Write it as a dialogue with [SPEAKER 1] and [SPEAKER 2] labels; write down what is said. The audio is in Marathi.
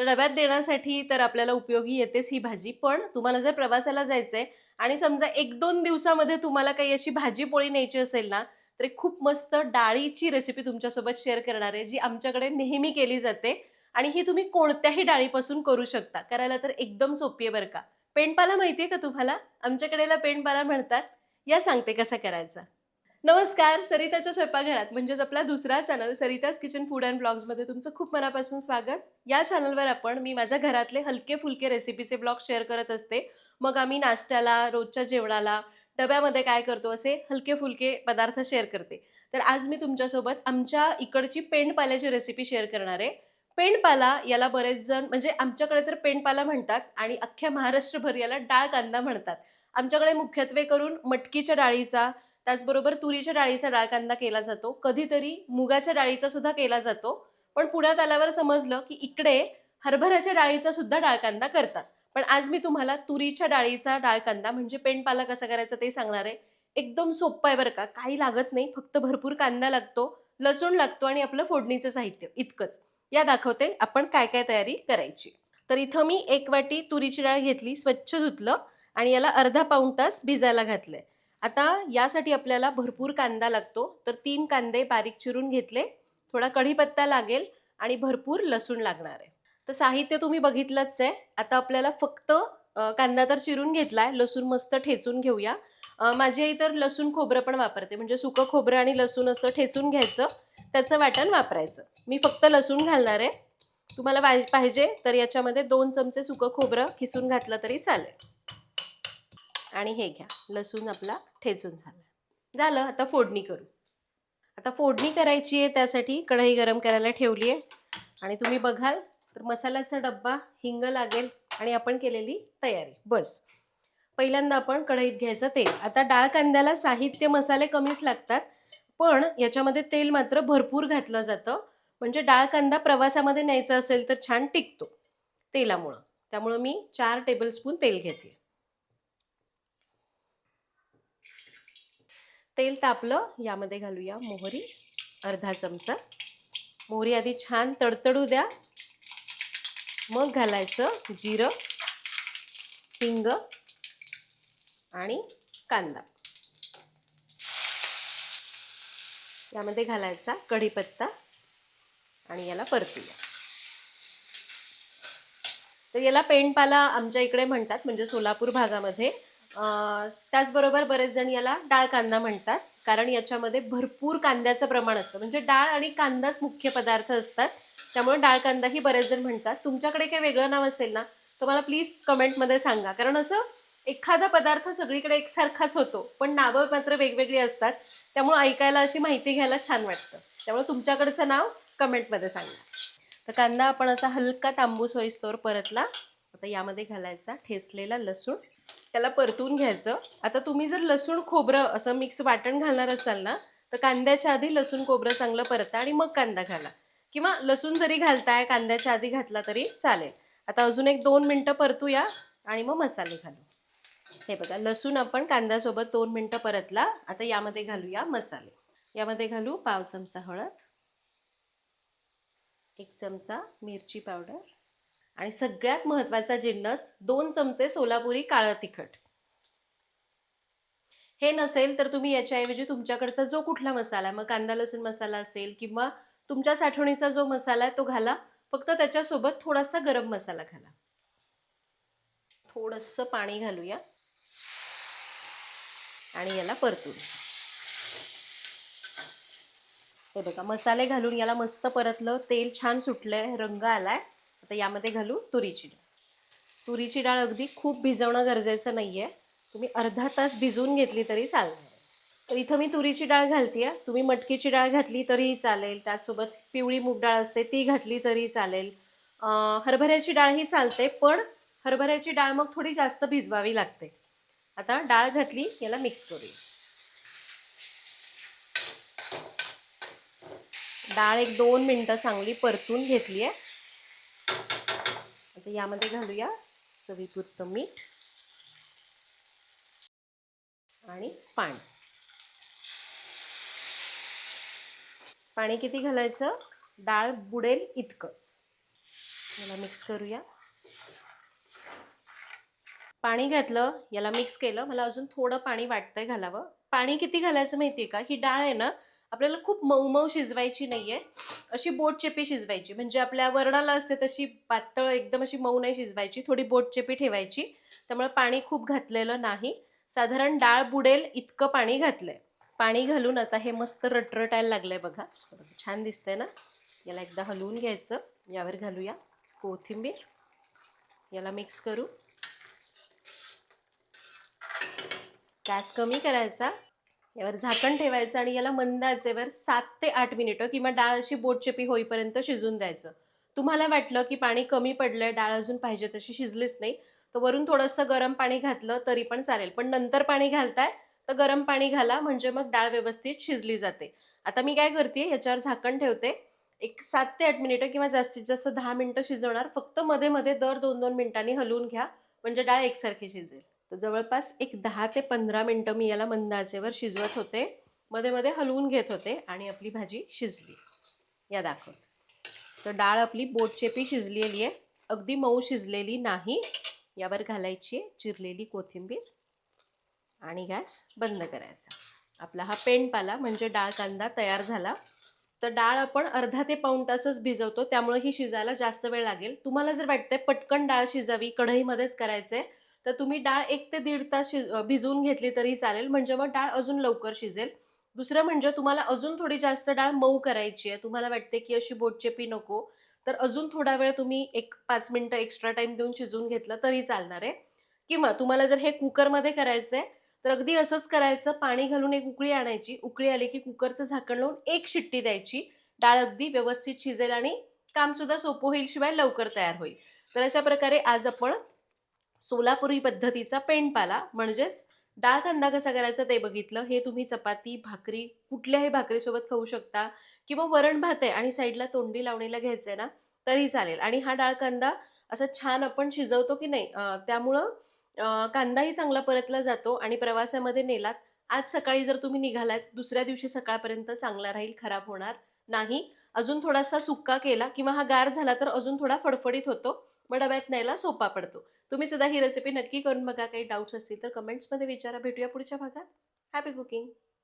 [SPEAKER 1] तर डब्यात देण्यासाठी तर आपल्याला उपयोगी येतेच ही भाजी. पण तुम्हाला जर प्रवासाला जायचं आहे आणि समजा एक दोन दिवसामध्ये तुम्हाला काही अशी भाजी पोळी न्यायची असेल ना तर एक खूप मस्त डाळीची रेसिपी तुमच्यासोबत शेअर करणार आहे जी आमच्याकडे नेहमी केली जाते आणि ही तुम्ही कोणत्याही डाळीपासून करू शकता. करायला तर एकदम सोपी आहे बरं का. पेंडपाला माहिती आहे का तुम्हाला? आमच्याकडेला पेंडपाला म्हणतात. या सांगते कसा करायचा. नमस्कार सरिताच्या स्वयंपाकघरात म्हणजेच आपला दुसरा channel Sarita's kitchen food and ब्लॉग्समध्ये तुमचं खूप मनापासून स्वागत. या चॅनलवर आपण मी माझ्या घरातले हलके फुलके रेसिपीचे ब्लॉग शेअर करत असते. मग आम्ही नाश्त्याला रोजच्या जेवणाला डब्यामध्ये काय करतो असे हलके फुलके पदार्थ शेअर करते. तर आज मी तुमच्यासोबत आमच्या इकडची पेंडपाल्याची रेसिपी शेअर करणार आहे. पेंडपाला याला बरेच जण म्हणजे आमच्याकडे तर पेंडपाला म्हणतात आणि अख्ख्या महाराष्ट्रभर याला डाळ कांदा म्हणतात. आमच्याकडे मुख्यत्वे करून मटकीच्या डाळीचा त्याचबरोबर तुरीच्या डाळीचा डाळ कांदा केला जातो. कधीतरी मुगाच्या डाळीचा सुद्धा केला जातो. पण पुण्यात आल्यावर समजलं की इकडे हरभऱ्याच्या डाळीचा सुद्धा डाळ कांदा करतात. पण आज मी तुम्हाला तुरीच्या डाळीचा डाळ कांदा म्हणजे पेंडपाला कसा करायचा ते सांगणार आहे. एकदम सोपं आहे बरं का. काही लागत नाही. फक्त भरपूर कांदा लागतो लसूण लागतो आणि आपलं फोडणीचं साहित्य. इतकंच. या दाखवते आपण काय काय तयारी करायची. तर इथं मी एक वाटी तुरीची डाळ घेतली स्वच्छ धुतलं आणि याला अर्धा पाऊण तास भिजायला घातलंय. आता यासाठी आपल्याला भरपूर कांदा लागतो. तर तीन कांदे बारीक चिरून घेतले. थोडा कढीपत्ता लागेल आणि भरपूर लसूण लागणार आहे. तर साहित्य तुम्ही बघितलंच आहे. आता आपल्याला फक्त कांदा तर चिरून घेतला आहे लसूण मस्त ठेचून घेऊया. माझी आई तर लसूण खोबरं पण वापरते. म्हणजे सुकं खोबरं आणि लसूण असं ठेचून घ्यायचं. त्याचं वाटण वापरायचं. मी फक्त लसूण घालणार आहे. तुम्हाला पाहिजे तर याच्यामध्ये दोन चमचे सुकं खोबरं किसून घातलं तरी चालेल. आणि हे घ्या लसूण आपला ठेचून झाला. झालं आता फोडणी करू. आता फोडणी करायची आहे त्यासाठी कढई गरम करायला ठेवली आहे. आणि तुम्ही बघाल तर मसाल्याचा डब्बा हिंग लागेल आणि आपण केलेली तयारी. बस. पहिल्यांदा आपण कढईत घ्यायचं तेल. आता डाळ कांद्याला साहित्य मसाले कमीच लागतात पण याच्यामध्ये तेल मात्र भरपूर घातलं जातं. म्हणजे डाळ कांदा प्रवासामध्ये न्यायचा असेल तर छान टिकतो तेलामुळं. त्यामुळं मी चार टेबलस्पून तेल घेते तेल तापलं यामध्ये घालूया मोहरी अर्धा चमचा. मोहरी आधी छान तडतडू द्या. मग घालायचं जिरं हिंग आणि कांदा. यामध्ये घालायचा कढीपत्ता आणि याला परतूया. तर याला पेंडपाला आमच्या इकडे म्हणतात म्हणजे सोलापूर भागामध्ये त्याचबरोबर बरेच जण याला डाळ कांदा म्हणतात. कारण याच्यामध्ये भरपूर कांद्याचं प्रमाण असतं. म्हणजे डाळ आणि कांदाच मुख्य पदार्थ असतात. त्यामुळे डाळ कांदाही बरेच जण म्हणतात. तुमच्याकडे काही वेगळं नाव असेल ना तर मला प्लीज कमेंटमध्ये सांगा. कारण असं एखादा पदार्थ सगळीकडे एकसारखाच होतो पण नावं मात्र वेगवेगळी असतात. त्यामुळे ऐकायला अशी माहिती घ्यायला छान वाटतं. त्यामुळे तुमच्याकडचं नाव कमेंटमध्ये सांगा. तर कांदा आपण असा हलका तांबूस होईस्तोवर परतला. आता यामध्ये घालायचा ठेचलेला लसूण. त्याला परतून घ्यायचं. आता तुम्ही जर लसूण खोबरं असं मिक्स वाटण घालणार असाल ना तर कांद्याच्या आधी लसूण खोबरं चांगलं परता आणि मग कांदा घाला. किंवा लसूण जरी घालताय कांद्याच्या आधी घातला तरी चालेल. आता अजून एक दोन मिनटं परतूया आणि मग मसाले घालू. हे बघा लसूण आपण कांद्यासोबत दोन मिनटं परतला. आता यामध्ये घालूया मसाले. यामध्ये घालू पाव चमचा हळद एक चमचा मिरची पावडर आणि सगळ्यात महत्त्वाचा जिन्नस दोन चमचे सोलापुरी काळं तिखट. हे नसेल तर तुम्ही याच्याऐवजी तुमच्याकडचा जो कुठला मसाला मग कांदा लसूण मसाला असेल किंवा तुमच्या साठवणीचा जो मसाला आहे तो घाला फक्त त्याच्यासोबत थोडासा गरम मसाला घाला. थोडंसं पाणी घालूया. आणि याला परतून हे बघा मसाले घालून याला मस्त परतलं तेल छान सुटलंय रंग आलाय. आता यामध्ये घालू तुरीची डाळ. तुरीची डाळ अगदी खूप भिजवणं गरजेचं नाही आहे तुम्ही अर्धा तास भिजवून घेतली तरी चालेल तर इथं मी तुरीची डाळ घालतीये. तुम्ही मटकीची डाळ घातली तरीही चालेल. त्याचसोबत पिवळी मूग डाळ असते ती घातली तरी चालेल. हरभऱ्याची डाळ ही चालते पण हरभऱ्याची डाळ मग थोडी जास्त भिजवावी लागते. आता डाळ घातली याला मिक्स करूया. डाळ एक दोन मिनटं चांगली परतून घेतली आहे आता यामध्ये घालूया चवीपुरतं मीठ आणि पाणी. पाणी किती घालायचं? डाळ बुडेल इतकंच. याला मिक्स करूया. पाणी घातलं याला मिक्स केलं. मला अजून थोडं पाणी वाटतंय घालावं. पाणी किती घालायचं माहितीये का? ही डाळ आहे ना आपल्याला खूप मऊ मऊ शिजवायची नाहीये. अशी बोट चेपी शिजवायची. म्हणजे आपल्या वरणाला असते तशी पातळ एकदम अशी मऊ नाही शिजवायची. थोडी बोट चेपी ठेवायची. त्यामुळे पाणी खूप घातलेलं नाही. साधारण डाळ बुडेल इतकं पाणी घातलंय. पाणी घालून आता हे मस्त रटरटायला लागलंय बघा. छान दिसतंय ना? याला एकदा हलवून घ्यायचं. यावर घालूया. कोथिंबीर. याला मिक्स करू. गॅस कमी करायचा. यावर झाकण ठेवायचं आणि याला मंद आचेवर सात ते आठ मिनिटं किंवा डाळ अशी बोटचेपी होईपर्यंत शिजून द्यायचं. तुम्हाला वाटलं की पाणी कमी पडलंय डाळ अजून पाहिजे तशी शिजलीच नाही तर वरून थोडंसं गरम पाणी घातलं तरी पण चालेल. पण नंतर पाणी घालताय तर गरम पाणी घाला म्हणजे मग डाळ व्यवस्थित शिजली जाते. आता मी काय करते याच्यावर झाकण ठेवते. एक सात ते आठ मिनिटं किंवा जास्तीत जास्त दहा मिनिटं शिजवणार. फक्त मध्ये मध्ये दर दोन दोन मिनिटांनी हलवून घ्या म्हणजे डाळ एकसारखी शिजेल. तर जवळपास एक दहा ते पंधरा मिनटं मी याला मंद आचेवर शिजवत होते. मध्ये मध्ये हलवून घेत होते आणि आपली भाजी शिजली. या दाखव तर डाळ आपली बोटचेपी शिजलेली आहे अगदी मऊ शिजलेली नाही. यावर घालायची आहे चिरलेली कोथिंबीर आणि गॅस बंद करायचा. आपला हा पेंडपाला म्हणजे डाळ कांदा तयार झाला. तर डाळ आपण अर्धा ते पाऊण तासच भिजवतो. त्यामुळे ही शिजायला जास्त वेळ लागेल. तुम्हाला जर वाटतंय पटकन डाळ शिजावी कढईमध्येच करायचंय तर तुम्ही डाळ एक ते दीड तास शिज भिजवून घेतली तरी चालेल. म्हणजे मग डाळ अजून लवकर शिजेल. दुसरं म्हणजे तुम्हाला अजून थोडी जास्त डाळ मऊ करायची आहे. तुम्हाला वाटते की अशी बोटचेपी नको तर अजून थोडा वेळ तुम्ही एक पाच मिनटं एक्स्ट्रा टाईम देऊन शिजवून घेतलं तरी चालणार आहे. किंवा तुम्हाला जर हे कुकरमध्ये करायचं आहे तर अगदी असंच करायचं. पाणी घालून एक उकळी आणायची. उकळी आली की कुकरचं झाकण लावून एक शिट्टी द्यायची. डाळ अगदी व्यवस्थित शिजेल आणि कामसुद्धा सोपं होईल शिवाय लवकर तयार होईल. तर अशा प्रकारे आज आपण सोलापुरी पद्धतीचा पेंडपाला म्हणजेच डाळ कांदा कसा करायचा ते बघितलं. हे तुम्ही चपाती भाकरी कुठल्याही भाकरीसोबत खाऊ शकता किंवा वरण भात आहे आणि साईडला तोंडी लावणीला घ्यायचं आहे ना तरी चालेल. आणि हा डाळ कांदा असा छान आपण शिजवतो की नाही त्यामुळं कांदाही चांगला परतला जातो आणि प्रवासामध्ये नेलात आज सकाळी जर तुम्ही निघालात दुसऱ्या दिवशी सकाळपर्यंत चांगला राहील खराब होणार नाही. अजून थोडासा सुक्का केला किंवा हा गार झाला तर अजून थोडा फडफडीत होतो. मग डब्यात न्यायला सोपा पडतो. तुम्ही सुद्धा ही रेसिपी नक्की करून बघा. काही डाऊट्स असतील तर कमेंट्समध्ये विचारा. भेटूया पुढच्या भागात. Happy cooking